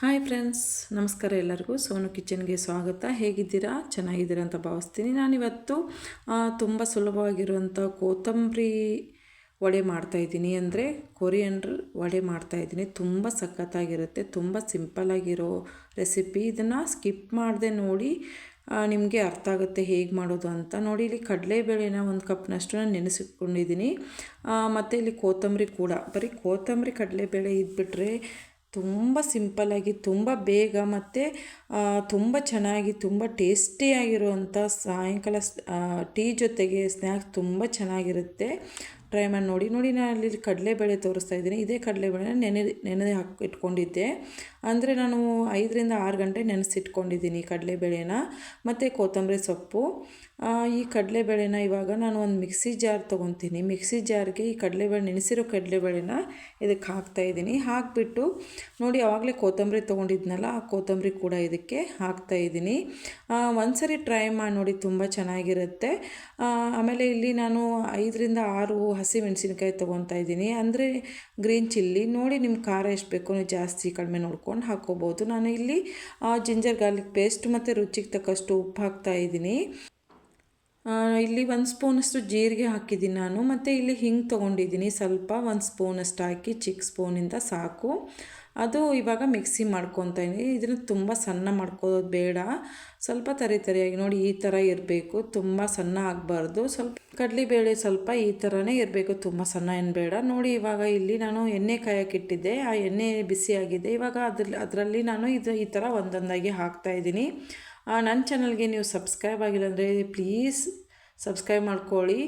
Hi friends ನಮಸ್ಕಾರ ಎಲ್ಲರಿಗೂ. ಸೋನು ಕಿಚನ್ಗೆ ಸ್ವಾಗತ. ಹೇಗಿದ್ದೀರಾ? ಚೆನ್ನಾಗಿದ್ದೀರಾ ಅಂತ ಭಾವಿಸ್ತೀನಿ. ನಾನಿವತ್ತು ತುಂಬ ಸುಲಭವಾಗಿರುವಂಥ ಕೊತ್ತಂಬರಿ ವಡೆ ಮಾಡ್ತಾಯಿದ್ದೀನಿ ಅಂದರೆ ಕೊರಿಯಂಡ್ರ್ ವಡೆ ಮಾಡ್ತಾಯಿದ್ದೀನಿ ತುಂಬ ಸಖತ್ತಾಗಿರುತ್ತೆ. ತುಂಬ ಸಿಂಪಲ್ಲಾಗಿರೋ ರೆಸಿಪಿ. ಇದನ್ನು ಸ್ಕಿಪ್ ಮಾಡದೆ ನೋಡಿ ನಿಮಗೆ ಅರ್ಥ ಆಗುತ್ತೆ ಹೇಗೆ ಮಾಡೋದು ಅಂತ. ನೋಡಿ, ಇಲ್ಲಿ ಕಡಲೆಬೇಳೆನ ಒಂದು ಕಪ್ನಷ್ಟು ನಾನು ನೆನೆಸಿಟ್ಕೊಂಡಿದ್ದೀನಿ. ಮತ್ತು ಇಲ್ಲಿ ಕೊತ್ತಂಬರಿ ಕೂಡ. ಬರೀ ಕೊತ್ತಂಬರಿ ಕಡಲೆಬೇಳೆ ಇದ್ಬಿಟ್ರೆ ತುಂಬ ಸಿಂಪಲ್ಲಾಗಿ ತುಂಬ ಬೇಗ ಮತ್ತು ತುಂಬ ಚೆನ್ನಾಗಿ, ತುಂಬ ಟೇಸ್ಟಿಯಾಗಿರುವಂಥ ಸಾಯಂಕಾಲ ಸ್- ಟೀ ಜೊತೆಗೆ ಸ್ನ್ಯಾಕ್ಸ್ ತುಂಬ ಚೆನ್ನಾಗಿರುತ್ತೆ. ಟ್ರೈ ಮಾಡಿ ನೋಡಿ. ನೋಡಿ ನಾನು ಅಲ್ಲಿ ಕಡಲೆಬೇಳೆ ತೋರಿಸ್ತಾ ಇದ್ದೀನಿ. ಇದೇ ಕಡಲೆಬೇಳೆನ ನೆನೆ ನೆನೆ ಹಾಕಿ, ಇಟ್ಕೊಂಡಿದ್ದೆ. ಅಂದರೆ ನಾನು ಐದರಿಂದ ಆರು ಗಂಟೆ ನೆನೆಸಿಟ್ಕೊಂಡಿದ್ದೀನಿ ಕಡಲೆಬೇಳೆನ ಮತ್ತು ಕೊತ್ತಂಬರಿ ಸೊಪ್ಪು. ಈ ಕಡಲೆಬೇಳೆನ ಇವಾಗ ನಾನು ಒಂದು ಮಿಕ್ಸಿ ಜಾರ್ ತೊಗೊತೀನಿ. ಮಿಕ್ಸಿ ಜಾರ್ಗೆ ಈ ಕಡಲೆಬೇಳೆ ನೆನೆಸಿರೋ ಕಡಲೆಬೇಳೆನ ಇದಕ್ಕೆ ಹಾಕ್ತಾ ಇದ್ದೀನಿ. ಹಾಕಿಬಿಟ್ಟು ನೋಡಿ ಆವಾಗಲೇ ಕೊತ್ತಂಬರಿ ತೊಗೊಂಡಿದ್ನಲ್ಲ, ಆ ಕೊತ್ತಂಬರಿ ಕೂಡ ಇದಕ್ಕೆ ಹಾಕ್ತಾ ಇದ್ದೀನಿ. ಒಂದ್ಸರಿ ಟ್ರೈ ಮಾಡಿ ನೋಡಿ, ತುಂಬ ಚೆನ್ನಾಗಿರುತ್ತೆ. ಆಮೇಲೆ ಇಲ್ಲಿ ನಾನು ಐದರಿಂದ ಆರು ಹಸಿ ಮೆಣಸಿನ್ಕಾಯಿ ತೊಗೊತಾ ಇದ್ದೀನಿ. ಅಂದರೆ ಗ್ರೀನ್ ಚಿಲ್ಲಿ ನೋಡಿ ನಿಮ್ಮ ಖಾರ ಎಷ್ಟು ಬೇಕು ನೀವು ಜಾಸ್ತಿ ಕಡಿಮೆ ನೋಡ್ಕೊಂಡು ಹಾಕ್ಕೋಬೋದು ನಾನು ಇಲ್ಲಿ ಜಿಂಜರ್ ಗಾರ್ಲಿಕ್ ಪೇಸ್ಟ್ ಮತ್ತು ರುಚಿಗೆ ತಕ್ಕಷ್ಟು ಉಪ್ಪು ಹಾಕ್ತಾ ಇದ್ದೀನಿ. ಇಲ್ಲಿ ಒಂದು ಸ್ಪೂನಷ್ಟು ಜೀರಿಗೆ ಹಾಕಿದ್ದೀನಿ ನಾನು, ಮತ್ತು ಇಲ್ಲಿ ಹಿಂಗೆ ತೊಗೊಂಡಿದ್ದೀನಿ. ಸ್ವಲ್ಪ ಒಂದು ಸ್ಪೂನಷ್ಟು ಹಾಕಿ ಚಿಕ್ಕ ಸ್ಪೂನಿಂದ ಸಾಕು. ಅದು ಇವಾಗ ಮಿಕ್ಸಿ ಮಾಡ್ಕೊತಾ ಇದನ್ನು ತುಂಬ ಸಣ್ಣ ಮಾಡ್ಕೋದು ಬೇಡ. ಸ್ವಲ್ಪ ತರಿ ತರಿಯಾಗಿ ನೋಡಿ, ಈ ಥರ ಇರಬೇಕು. ತುಂಬ ಸಣ್ಣ ಆಗಬಾರ್ದು. ಸ್ವಲ್ಪ ಕಡಲೆಬೇಳೆ ಸ್ವಲ್ಪ ಈ ಥರನೇ ಇರಬೇಕು. ತುಂಬ ಸಣ್ಣ ಏನು ಬೇಡ. ನೋಡಿ, ಇವಾಗ ಇಲ್ಲಿ ನಾನು ಎಣ್ಣೆ ಕಾಯಕ್ಕಿಟ್ಟಿದ್ದೆ ಆ ಎಣ್ಣೆ ಬಿಸಿಯಾಗಿದೆ. ಇವಾಗ ಅದ್ರಲ್ಲಿ ಅದರಲ್ಲಿ ನಾನು ಇದು ಈ ಥರ ಒಂದೊಂದಾಗಿ ಹಾಕ್ತಾ ಇದ್ದೀನಿ. ನನ್ನ ಚಾನಲ್ಗೆ ನೀವು ಸಬ್ಸ್ಕ್ರೈಬ್ ಆಗಿಲ್ಲ ಅಂದರೆ ಪ್ಲೀಸ್ ಸಬ್ಸ್ಕ್ರೈಬ್ ಮಾಡ್ಕೊಳ್ಳಿ.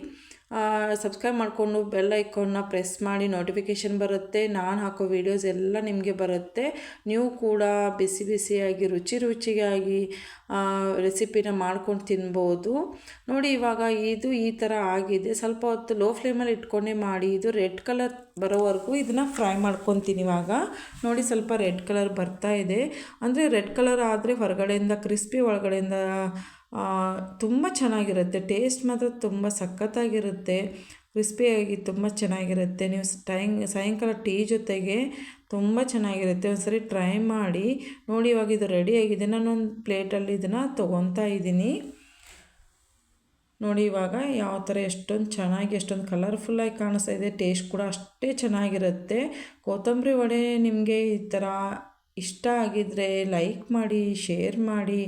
ಸಬ್ಸ್ಕ್ರೈಬ್ ಮಾಡಿಕೊಂಡು ಬೆಲ್ ಐಕಾನ್ನ ಪ್ರೆಸ್ ಮಾಡಿ ನೋಟಿಫಿಕೇಷನ್ ಬರುತ್ತೆ. ನಾನು ಹಾಕೋ ವೀಡಿಯೋಸ್ ಎಲ್ಲ ನಿಮಗೆ ಬರುತ್ತೆ. ನೀವು ಕೂಡ ಬಿಸಿ ಬಿಸಿಯಾಗಿ, ರುಚಿ ರುಚಿಯಾಗಿ ರೆಸಿಪಿನ ಮಾಡ್ಕೊಂಡು ತಿನ್ಬೋದು. ನೋಡಿ ಇವಾಗ ಇದು ಈ ಥರ ಆಗಿದೆ. ಸ್ವಲ್ಪ ಹೊತ್ತು ಲೋ ಫ್ಲೇಮಲ್ಲಿ ಇಟ್ಕೊಂಡೇ ಮಾಡಿ, ಇದು ರೆಡ್ ಕಲರ್ ಬರೋವರೆಗೂ ಇದನ್ನು ಫ್ರೈ ಮಾಡ್ಕೊತೀನಿ ಇವಾಗ. ನೋಡಿ ಸ್ವಲ್ಪ ರೆಡ್ ಕಲರ್ ಬರ್ತಾ ಇದೆ. ಅಂದರೆ ರೆಡ್ ಕಲರ್ ಆದರೆ ಹೊರಗಡೆಯಿಂದ ಕ್ರಿಸ್ಪಿ ಒಳಗಡೆಯಿಂದ ತುಂಬ ಚೆನ್ನಾಗಿರುತ್ತೆ. ಟೇಸ್ಟ್ ಮಾತ್ರ ತುಂಬ ಸಖತ್ತಾಗಿರುತ್ತೆ. ಕ್ರಿಸ್ಪಿಯಾಗಿ ತುಂಬ ಚೆನ್ನಾಗಿರುತ್ತೆ. ನೀವು ಟೈಮ್, ಸಾಯಂಕಾಲ ಟೀ ಜೊತೆಗೆ ತುಂಬ ಚೆನ್ನಾಗಿರುತ್ತೆ. ಒಂದ್ಸರಿ ಟ್ರೈ ಮಾಡಿ, ನೋಡಿ ಇವಾಗ ಇದು ರೆಡಿಯಾಗಿದೆ ನಾನೊಂದು ಪ್ಲೇಟಲ್ಲಿ ಇದನ್ನು ತೊಗೊತಾ ಇದ್ದೀನಿ. ನೋಡಿ ಇವಾಗ ಯಾವ ಥರ ಎಷ್ಟೊಂದು ಚೆನ್ನಾಗಿ, ಎಷ್ಟೊಂದು ಕಲರ್ಫುಲ್ಲಾಗಿ ಕಾಣಿಸ್ತಾ ಇದೆ. ಟೇಸ್ಟ್ ಕೂಡ ಅಷ್ಟೇ ಚೆನ್ನಾಗಿರುತ್ತೆ. ಕೊತ್ತಂಬರಿ ವಡೆ ನಿಮಗೆ ಈ ಥರ ಇಷ್ಟ ಆಗಿದ್ರೆ ಲೈಕ್ ಮಾಡಿ ಶೇರ್ ಮಾಡಿ.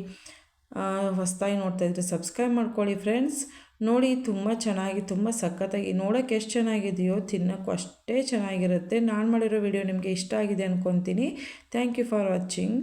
ಹೊಸದಾಗಿ ನೋಡ್ತಾ ಇದ್ರೆ ಸಬ್ಸ್ಕ್ರೈಬ್ ಮಾಡ್ಕೊಳ್ಳಿ ಫ್ರೆಂಡ್ಸ್. ನೋಡಿ, ತುಂಬ ಚೆನ್ನಾಗಿ, ತುಂಬ ಸಖತ್ತಾಗಿ ನೋಡೋಕ್ಕೆ ಎಷ್ಟು ಚೆನ್ನಾಗಿದೆಯೋ ತಿನ್ನೋಕ್ಕೂ ಅಷ್ಟೇ ಚೆನ್ನಾಗಿರುತ್ತೆ. ನಾನು ಮಾಡಿರೋ ವಿಡಿಯೋ ನಿಮಗೆ ಇಷ್ಟ ಆಗಿದೆ ಅಂದ್ಕೊತೀನಿ ಥ್ಯಾಂಕ್ ಯು ಫಾರ್ ವಾಚಿಂಗ್